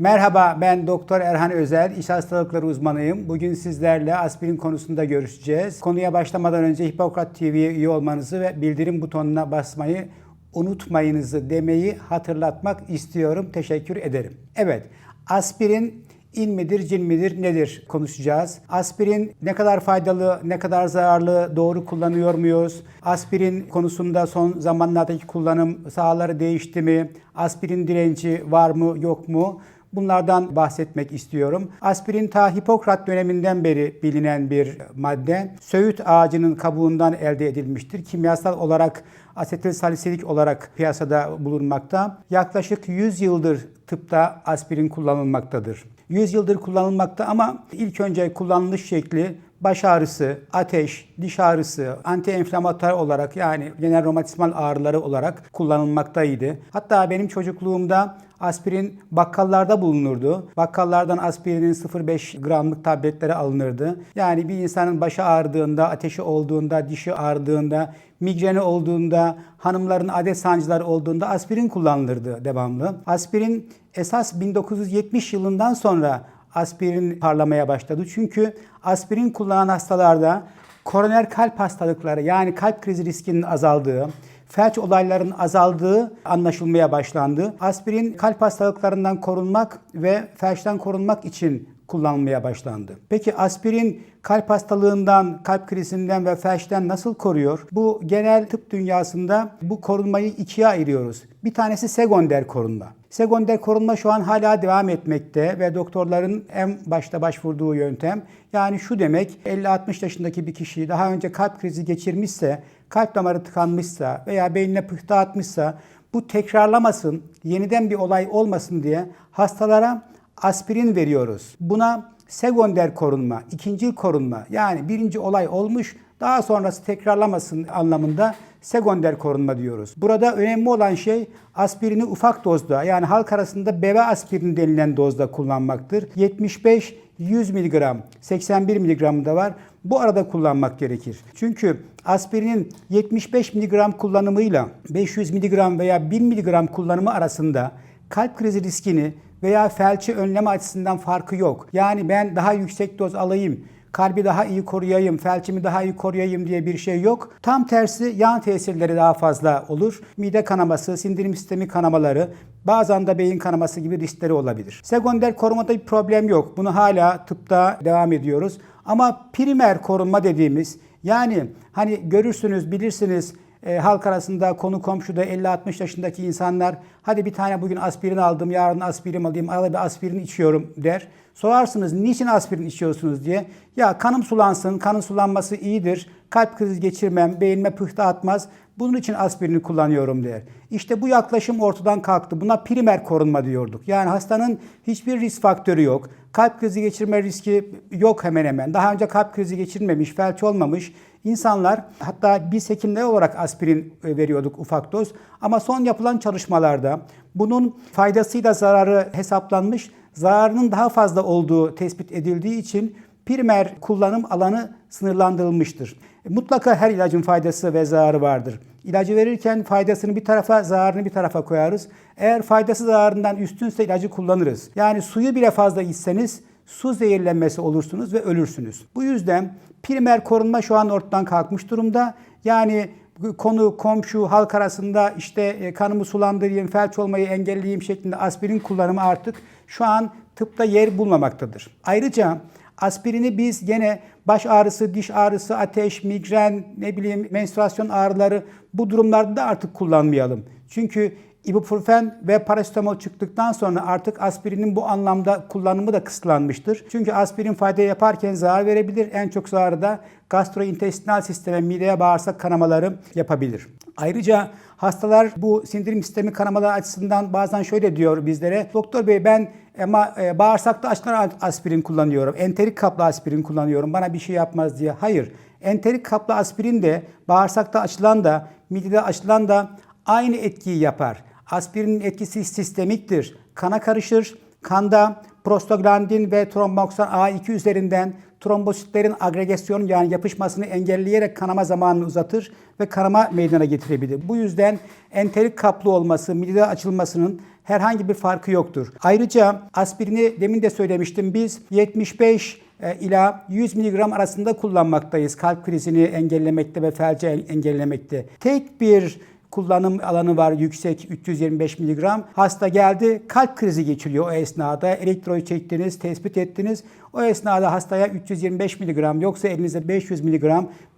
Merhaba ben Doktor Erhan Özel, iş hastalıkları uzmanıyım. Bugün sizlerle aspirin konusunda görüşeceğiz. Konuya başlamadan önce Hipokrat TV'ye üye olmanızı ve bildirim butonuna basmayı unutmayınızı demeyi hatırlatmak istiyorum. Teşekkür ederim. Evet, aspirin İn midir, cin midir, nedir konuşacağız. Aspirin ne kadar faydalı, ne kadar zararlı, doğru kullanıyor muyuz? Aspirin konusunda son zamanlardaki kullanım sahaları değişti mi? Aspirin direnci var mı, yok mu? Bunlardan bahsetmek istiyorum. Aspirin ta Hipokrat döneminden beri bilinen bir madde. Söğüt ağacının kabuğundan elde edilmiştir. Kimyasal olarak asetil salisilik olarak piyasada bulunmakta. Yaklaşık 100 yıldır tıpta aspirin kullanılmaktadır. 100 yıldır kullanılmakta ama ilk önce kullanılış şekli baş ağrısı, ateş, diş ağrısı, anti-enflamatuar olarak yani genel romatizmal ağrıları olarak kullanılmaktaydı. Hatta benim çocukluğumda aspirin bakkallarda bulunurdu. Bakkallardan aspirinin 0,5 gramlık tabletleri alınırdı. Yani bir insanın başı ağrıdığında, ateşi olduğunda, dişi ağrıdığında, migreni olduğunda, hanımların adet sancıları olduğunda aspirin kullanılırdı devamlı. Aspirin esas 1970 yılından sonra aspirin parlamaya başladı. Çünkü aspirin kullanan hastalarda koroner kalp hastalıkları yani kalp krizi riskinin azaldığı, felç olaylarının azaldığı anlaşılmaya başlandı. Aspirin kalp hastalıklarından korunmak ve felçten korunmak için kullanılmaya başlandı. Peki aspirin kalp hastalığından, kalp krizinden ve felçten nasıl koruyor? Bu genel tıp dünyasında bu korunmayı ikiye ayırıyoruz. Bir tanesi sekonder korunma. Sekonder korunma şu an hala devam etmekte ve doktorların en başta başvurduğu yöntem. Yani şu demek 50-60 yaşındaki bir kişi daha önce kalp krizi geçirmişse, kalp damarı tıkanmışsa veya beynine pıhtı atmışsa bu tekrarlamasın, yeniden bir olay olmasın diye hastalara aspirin veriyoruz. Buna sekonder korunma, ikinci korunma yani birinci olay olmuş daha sonrası tekrarlamasın anlamında sekonder korunma diyoruz. Burada önemli olan şey aspirini ufak dozda yani halk arasında bebe aspirin denilen dozda kullanmaktır. 75 100 mg, 81 mg da var. Bu arada kullanmak gerekir. Çünkü aspirinin 75 mg kullanımıyla 500 mg veya 1000 mg kullanımı arasında kalp krizi riskini veya felci önleme açısından farkı yok. Yani ben daha yüksek doz alayım, kalbi daha iyi koruyayım, felçimi daha iyi koruyayım diye bir şey yok. Tam tersi yan tesirleri daha fazla olur. Mide kanaması, sindirim sistemi kanamaları, bazen de beyin kanaması gibi riskleri olabilir. Sekonder korumada bir problem yok. Bunu hala tıpta devam ediyoruz. Ama primer korunma dediğimiz yani hani görürsünüz, bilirsiniz e, halk arasında konu komşuda 50-60 yaşındaki insanlar hadi bir tane bugün aspirin aldım yarın aspirin alayım arada bir aspirin içiyorum der. Sorarsınız niçin aspirin içiyorsunuz diye. Ya kanım sulansın, kanın sulanması iyidir. Kalp krizi geçirmem, beynime pıhtı atmaz. Bunun için aspirini kullanıyorum der. İşte bu yaklaşım ortadan kalktı. Buna primer korunma diyorduk. Yani hastanın hiçbir risk faktörü yok. Kalp krizi geçirme riski yok hemen hemen. Daha önce kalp krizi geçirmemiş, felç olmamış insanlar hatta biz hekimler olarak aspirin veriyorduk ufak doz. Ama son yapılan çalışmalarda bunun faydasıyla zararı hesaplanmış, zararının daha fazla olduğu tespit edildiği için primer kullanım alanı sınırlandırılmıştır. Mutlaka her ilacın faydası ve zararı vardır. İlacı verirken faydasını bir tarafa, zararını bir tarafa koyarız. Eğer faydası zararından üstünse ilacı kullanırız. Yani suyu bile fazla içseniz su zehirlenmesi olursunuz ve ölürsünüz. Bu yüzden primer korunma şu an ortadan kalkmış durumda. Yani konu komşu halk arasında işte kanımı sulandırayım, felç olmayı engelleyeyim şeklinde aspirin kullanımı artık şu an tıpta yer bulmamaktadır. Ayrıca aspirini biz gene baş ağrısı, diş ağrısı, ateş, migren, ne bileyim menstruasyon ağrıları bu durumlarda da artık kullanmayalım. Çünkü ibuprofen ve parasetamol çıktıktan sonra artık aspirinin bu anlamda kullanımı da kısıtlanmıştır. Çünkü aspirin fayda yaparken zarar verebilir. En çok zararı da gastrointestinal sisteme, mideye bağırsak kanamaları yapabilir. Ayrıca hastalar bu sindirim sistemi kanamaları açısından bazen şöyle diyor bizlere. Doktor bey ben ama e, bağırsakta açılan aspirin kullanıyorum. Enterik kaplı aspirin kullanıyorum. Bana bir şey yapmaz diye. Hayır. Enterik kaplı aspirin de bağırsakta açılan da midede açılan da aynı etkiyi yapar. Aspirinin etkisi sistemiktir. Kana karışır. Kanda prostaglandin ve tromboksan A2 üzerinden trombositlerin agregasyonu yani yapışmasını engelleyerek kanama zamanını uzatır ve kanama meydana getirebilir. Bu yüzden enterik kaplı olması, midede açılmasının herhangi bir farkı yoktur. Ayrıca aspirini demin de söylemiştim biz 75 e, ila 100 mg arasında kullanmaktayız. Kalp krizini engellemekte ve felci engellemekte. Tek bir kullanım alanı var yüksek 325 mg. Hasta geldi kalp krizi geçiriyor o esnada. Elektroyu çektiniz, tespit ettiniz. O esnada hastaya 325 mg yoksa elinize 500 mg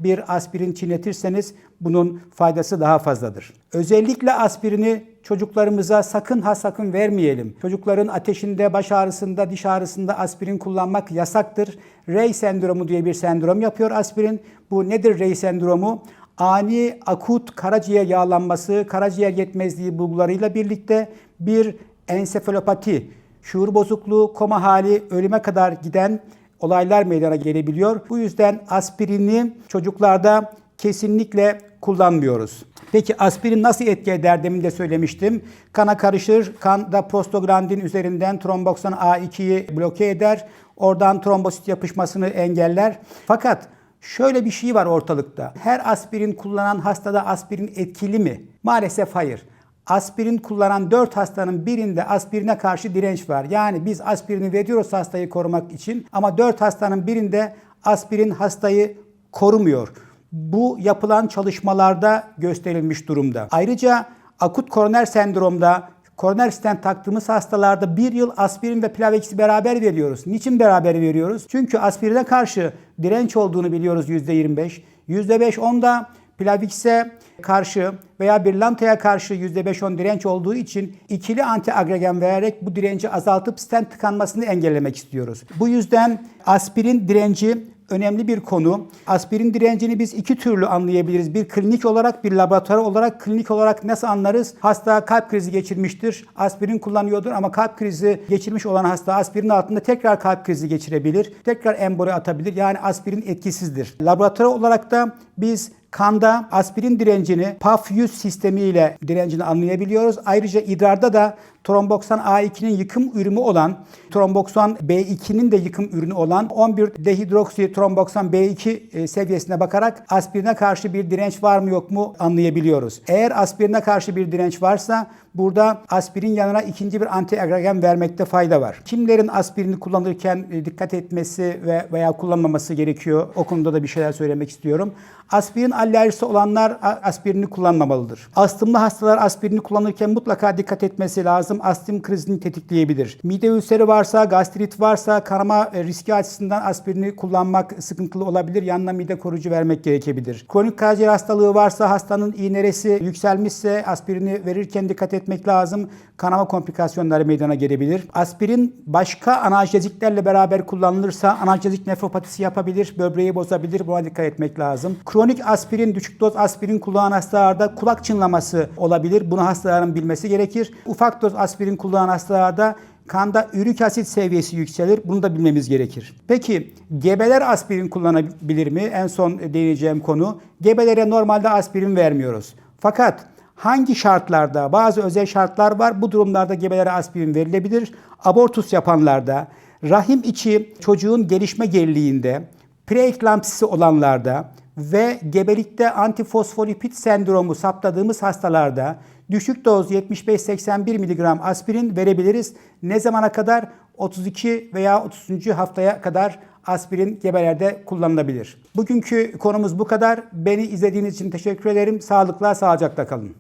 bir aspirin çiğnetirseniz bunun faydası daha fazladır. Özellikle aspirini çocuklarımıza sakın ha sakın vermeyelim. Çocukların ateşinde, baş ağrısında, diş ağrısında aspirin kullanmak yasaktır. Rey sendromu diye bir sendrom yapıyor aspirin. Bu nedir Rey sendromu? Ani akut karaciğer yağlanması, karaciğer yetmezliği bulgularıyla birlikte bir ensefalopati, şuur bozukluğu, koma hali, ölüme kadar giden olaylar meydana gelebiliyor. Bu yüzden aspirini çocuklarda kesinlikle kullanmıyoruz. Peki aspirin nasıl etki eder demin de söylemiştim. Kana karışır, kanda prostaglandin üzerinden tromboksan A2'yi bloke eder. Oradan trombosit yapışmasını engeller. Fakat Şöyle bir şey var ortalıkta. Her aspirin kullanan hastada aspirin etkili mi? Maalesef hayır. Aspirin kullanan 4 hastanın birinde aspirine karşı direnç var. Yani biz aspirini veriyoruz hastayı korumak için ama 4 hastanın birinde aspirin hastayı korumuyor. Bu yapılan çalışmalarda gösterilmiş durumda. Ayrıca akut koroner sendromda koroner stent taktığımız hastalarda bir yıl aspirin ve Plavix'i beraber veriyoruz. Niçin beraber veriyoruz? Çünkü aspirine karşı direnç olduğunu biliyoruz %25. %5 onda Plavix'e karşı veya Birlanta'ya karşı %5-10 direnç olduğu için ikili antiagregan vererek bu direnci azaltıp stent tıkanmasını engellemek istiyoruz. Bu yüzden aspirin direnci önemli bir konu. Aspirin direncini biz iki türlü anlayabiliriz. Bir klinik olarak, bir laboratuvar olarak. Klinik olarak nasıl anlarız? Hasta kalp krizi geçirmiştir. Aspirin kullanıyordur ama kalp krizi geçirmiş olan hasta aspirin altında tekrar kalp krizi geçirebilir. Tekrar emboli atabilir. Yani aspirin etkisizdir. Laboratuvar olarak da biz kanda aspirin direncini PAF-100 sistemiyle direncini anlayabiliyoruz. Ayrıca idrarda da tromboksan A2'nin yıkım ürünü olan, tromboksan B2'nin de yıkım ürünü olan 11 dehidroksi tromboksan B2 e, seviyesine bakarak aspirine karşı bir direnç var mı yok mu anlayabiliyoruz. Eğer aspirine karşı bir direnç varsa burada aspirin yanına ikinci bir antiagregan vermekte fayda var. Kimlerin aspirini kullanırken e, dikkat etmesi ve veya kullanmaması gerekiyor? O konuda da bir şeyler söylemek istiyorum. Aspirin alerjisi olanlar aspirini kullanmamalıdır. Astımlı hastalar aspirini kullanırken mutlaka dikkat etmesi lazım. Astım krizini tetikleyebilir. Mide ülseri varsa, gastrit varsa kanama e, riski açısından aspirini kullanmak sıkıntılı olabilir. Yanına mide koruyucu vermek gerekebilir. Kronik karaciğer hastalığı varsa, hastanın iğneresi yükselmişse aspirini verirken dikkat etmek lazım. Kanama komplikasyonları meydana gelebilir. Aspirin başka analjeziklerle beraber kullanılırsa analjezik nefropatisi yapabilir, böbreği bozabilir. Buna dikkat etmek lazım. Kronik aspirin, düşük doz aspirin kullanan hastalarda kulak çınlaması olabilir. Bunu hastaların bilmesi gerekir. Ufak doz aspirin kullanan hastalarda kanda ürik asit seviyesi yükselir. Bunu da bilmemiz gerekir. Peki gebeler aspirin kullanabilir mi? En son değineceğim konu. Gebelere normalde aspirin vermiyoruz. Fakat hangi şartlarda, bazı özel şartlar var. Bu durumlarda gebelere aspirin verilebilir. Abortus yapanlarda, rahim içi çocuğun gelişme geriliğinde, preeklampsisi olanlarda, ve gebelikte antifosfolipid sendromu saptadığımız hastalarda düşük doz 75-81 mg aspirin verebiliriz. Ne zamana kadar? 32 veya 30. haftaya kadar aspirin gebelerde kullanılabilir. Bugünkü konumuz bu kadar. Beni izlediğiniz için teşekkür ederim. Sağlıkla, sağlıcakla kalın.